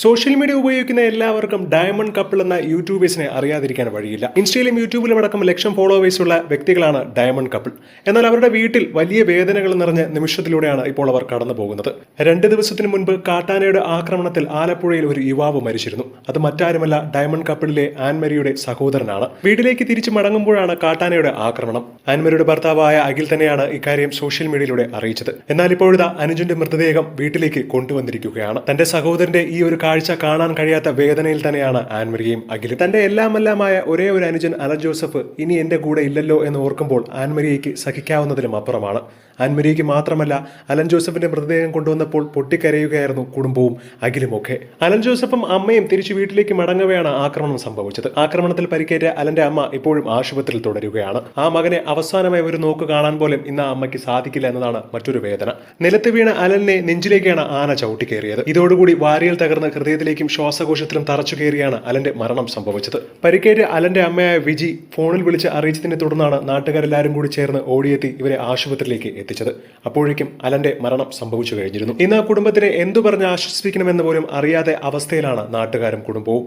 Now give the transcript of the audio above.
Social media ഉപയോഗിക്കുന്ന എല്ലാവർക്കും diamond couple എന്ന യൂട്യൂബേഴ്സിനെ അറിയാതിരിക്കാൻ വഴിയില്ല. ഇൻസ്റ്റയിലും യൂട്യൂബിലും അടക്കം ലക്ഷം ഫോളോവേഴ്സ് ഉള്ള വ്യക്തികളാണ് ഡയമണ്ട് കപ്പിൾ. എന്നാൽ അവരുടെ വീട്ടിൽ വലിയ വേദനകൾ നിറഞ്ഞ നിമിഷത്തിലൂടെയാണ് ഇപ്പോൾ അവർ കടന്നു പോകുന്നത്. രണ്ട് ദിവസത്തിന് മുൻപ് കാട്ടാനയുടെ ആക്രമണത്തിൽ ആലപ്പുഴയിൽ ഒരു യുവാവ് മരിച്ചിരുന്നു. അത് മറ്റാരുമല്ല ഡയമണ്ട് കപ്പിളിലെ ആൻമരിയുടെ സഹോദരനാണ്. വീട്ടിലേക്ക് തിരിച്ചു മടങ്ങുമ്പോഴാണ് കാട്ടാനയുടെ ആക്രമണം. ആൻമരിയുടെ ഭർത്താവായ അഖിൽ തന്നെയാണ് ഇക്കാര്യം സോഷ്യൽ മീഡിയയിലൂടെ അറിയിച്ചത്. എന്നാൽ ഇപ്പോഴത്തെ അനുജന്റെ മൃതദേഹം വീട്ടിലേക്ക് കൊണ്ടുവന്നിരിക്കുകയാണ്. തന്റെ സഹോദരന്റെ ഈ ഒരു കാഴ്ച കാണാൻ കഴിയാത്ത വേദനയിൽ തന്നെയാണ് ആൻമരിയും അഖിലും. തന്റെ എല്ലാമെല്ലാമായ ഒരേ ഒരു അനുജൻ അലൻ ജോസഫ് ഇനി എന്റെ കൂടെ ഇല്ലല്ലോ എന്ന് ഓർക്കുമ്പോൾ ആൻമരിയയ്ക്ക് സഹിക്കാവുന്നതിലും അപ്പുറമാണ്. ആൻമരിയയ്ക്ക് മാത്രമല്ല അലൻ ജോസഫിന്റെ മൃതദേഹം കൊണ്ടുവന്നപ്പോൾ പൊട്ടിക്കരയുകയായിരുന്നു കുടുംബവും അഖിലുമൊക്കെ. അലൻ ജോസഫും അമ്മയും തിരിച്ചു വീട്ടിലേക്ക് മടങ്ങവെയാണ് ആക്രമണം സംഭവിച്ചത്. ആക്രമണത്തിൽ പരിക്കേറ്റ അലന്റെ അമ്മ ഇപ്പോഴും ആശുപത്രിയിൽ തുടരുകയാണ്. ആ മകനെ അവസാനമായി ഒരു നോക്ക് കാണാൻ പോലും ഇന്ന് ആ അമ്മയ്ക്ക് സാധിക്കില്ല എന്നതാണ് മറ്റൊരു വേദന. നിലത്ത് വീണ അലനെ നെഞ്ചിലേക്കാണ് ആന ചവിട്ടിക്കേറിയത്. ഇതോടുകൂടി വാരിയൽ തകർന്ന് ഹൃദയത്തിലേക്കും ശ്വാസകോശത്തിലും തറച്ചു കയറിയാണ് അലന്റെ മരണം സംഭവിച്ചത്. പരിക്കേറ്റ അലന്റെ അമ്മയായ വിജി ഫോണിൽ വിളിച്ച് അറിയിച്ചതിനെ തുടർന്നാണ് നാട്ടുകാരെല്ലാവരും കൂടി ചേർന്ന് ഓടിയെത്തി ഇവരെ ആശുപത്രിയിലേക്ക് എത്തിച്ചത്. അപ്പോഴേക്കും അലന്റെ മരണം സംഭവിച്ചു കഴിഞ്ഞിരുന്നു. ഇന്ന് കുടുംബത്തിനെ എന്തു പറഞ്ഞ് ആശ്വസിപ്പിക്കണമെന്ന് പോലും അറിയാതെ അവസ്ഥയിലാണ് നാട്ടുകാരും കുടുംബവും.